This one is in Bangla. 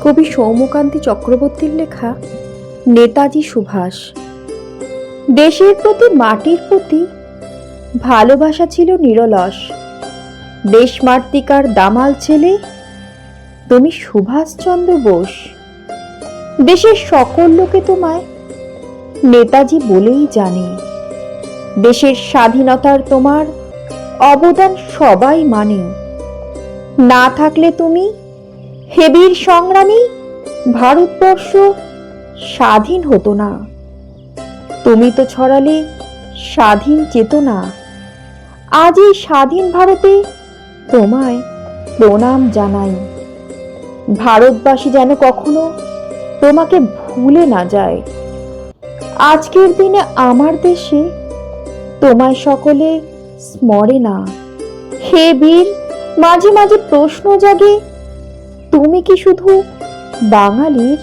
কবি সৌমকান্তি চক্রবর্তীর লেখা নেতাজি সুভাষ। দেশের প্রতি মাটির প্রতি ভালোবাসা ছিল নিরলস। দেশমাতৃকার দামাল ছেলে, তুমি সুভাষচন্দ্র বোস। দেশের সকল লোকে তোমায় নেতাজি বলেই জানে। দেশের স্বাধীনতার তোমার অবদান সবাই মানে। না থাকলে তুমি হেবীর সংগ্রামী ভারতবর্ষ স্বাধীন হতো না। তুমি তো ছড়ালে স্বাধীন চেতনা। আজ এই স্বাধীন ভারতে তোমায় প্রণাম জানাই। ভারতবাসী যেন কখনো তোমাকে ভুলে না যায়। আজকের দিনে আমার দেশে তোমায় সকলে স্মরে না। হে বীর, মাঝে মাঝে প্রশ্ন জাগে তুমি কি শুধু বাঙালির